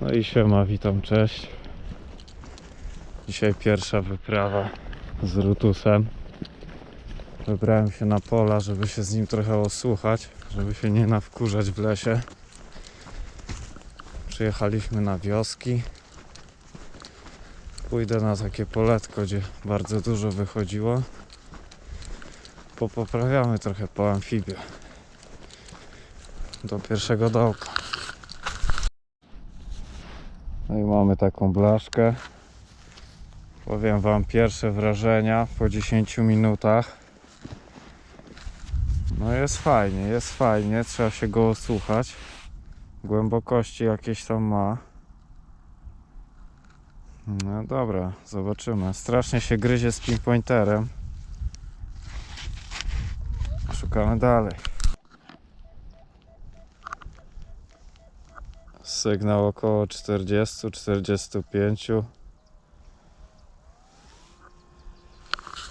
No i siema, witam, cześć. Dzisiaj pierwsza wyprawa z Rutusem. Wybrałem się na pola, żeby się z nim trochę osłuchać, żeby się nie nawkurzać w lesie. Przyjechaliśmy na wioski. Pójdę na takie poletko, gdzie bardzo dużo wychodziło. Popoprawiamy trochę po amfibię. Do pierwszego dołka. No i mamy taką blaszkę. Powiem Wam pierwsze wrażenia po 10 minutach. No jest fajnie, jest fajnie, trzeba się go osłuchać. Głębokości jakieś tam ma. No dobra, zobaczymy. Strasznie się gryzie z pinpointerem. Szukamy dalej. Sygnał około 40-45.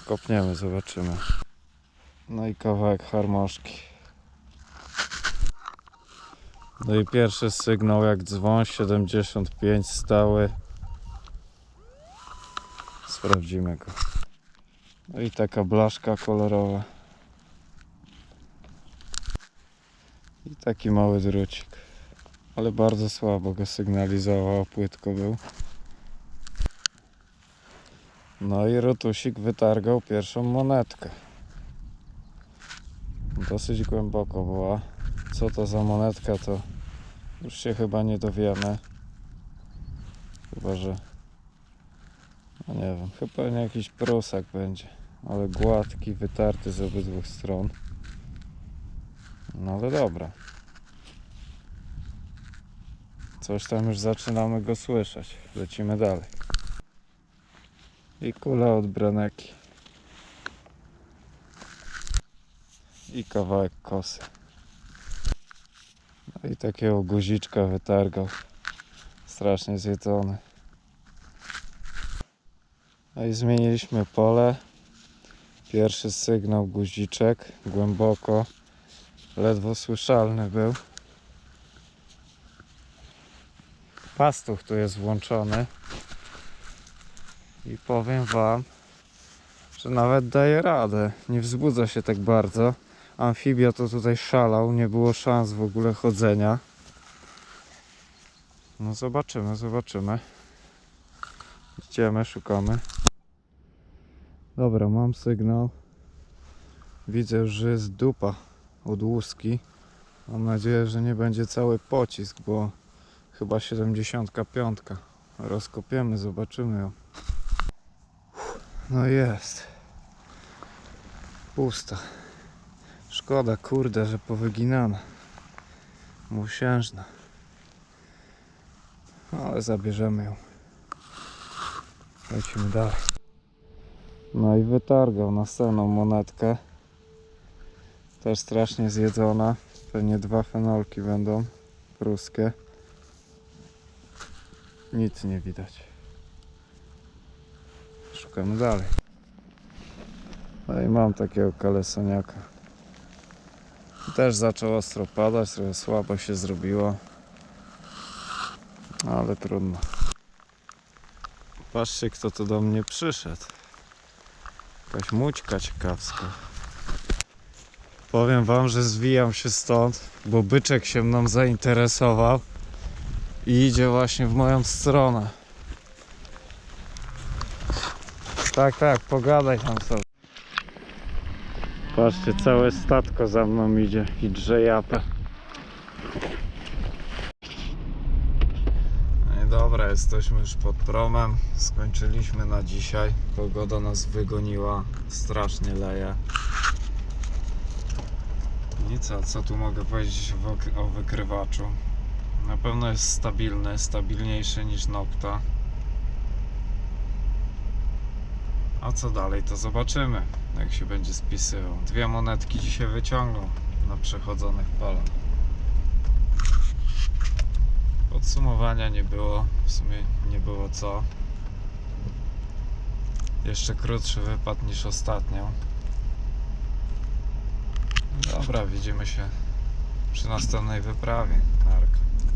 Kopniemy, zobaczymy. No i kawałek harmoszki. No i pierwszy sygnał jak dzwon 75 stały. Sprawdzimy go. No i taka blaszka kolorowa. I taki mały drucik. Ale bardzo słabo go sygnalizował, płytko był. No i rotusik wytargał pierwszą monetkę. Dosyć głęboko była. Co to za monetka, to już się chyba nie dowiemy. Chyba, że. No nie wiem, chyba nie jakiś prusak będzie. Ale gładki, wytarty z obydwu stron. No ale dobra. Coś tam już zaczynamy go słyszeć. Lecimy dalej. I kula od braneki. I kawałek kosy. No i takiego guziczka wytargał. Strasznie zjedzony. No i zmieniliśmy pole. Pierwszy sygnał guziczek. Głęboko. Ledwo słyszalny był. Pastuch tu jest włączony. I powiem Wam, że nawet daje radę. Nie wzbudza się tak bardzo. Amfibia to tutaj szalał, nie było szans w ogóle chodzenia. No zobaczymy, zobaczymy. Idziemy, szukamy. Dobra, mam sygnał. Widzę, że jest dupa od łuski. Mam nadzieję, że nie będzie cały pocisk, bo chyba 75. Rozkopiemy, zobaczymy ją. No jest. Pusta. Szkoda, kurde, że powyginana. Musiężna. Ale zabierzemy ją. Lecimy dalej. No i wytargał następną monetkę. Też strasznie zjedzona. Pewnie dwa fenolki będą pruskie. Nic nie widać. Szukamy dalej. No i mam takiego kalesoniaka. Też zaczął ostro padać, trochę słabo się zrobiło. Ale trudno. Patrzcie kto tu do mnie przyszedł. Jakaś mućka ciekawska. Powiem wam, że zwijam się stąd, bo byczek się mną zainteresował i idzie właśnie w moją stronę. Tak, tak, pogadaj tam sobie. Patrzcie, całe statko za mną idzie i drze japę. No i dobra, jesteśmy już pod promem. Skończyliśmy na dzisiaj. Pogoda nas wygoniła. Strasznie leje. I co, co tu mogę powiedzieć o wykrywaczu? Na pewno jest stabilny, stabilniejszy niż Nocta. A co dalej, to zobaczymy, jak się będzie spisywał. Dwie monetki dzisiaj wyciągnął na przechodzonych polach. Podsumowania nie było, w sumie nie było co. Jeszcze krótszy wypad niż ostatnio. Dobra, widzimy się przy następnej wyprawie. Narka.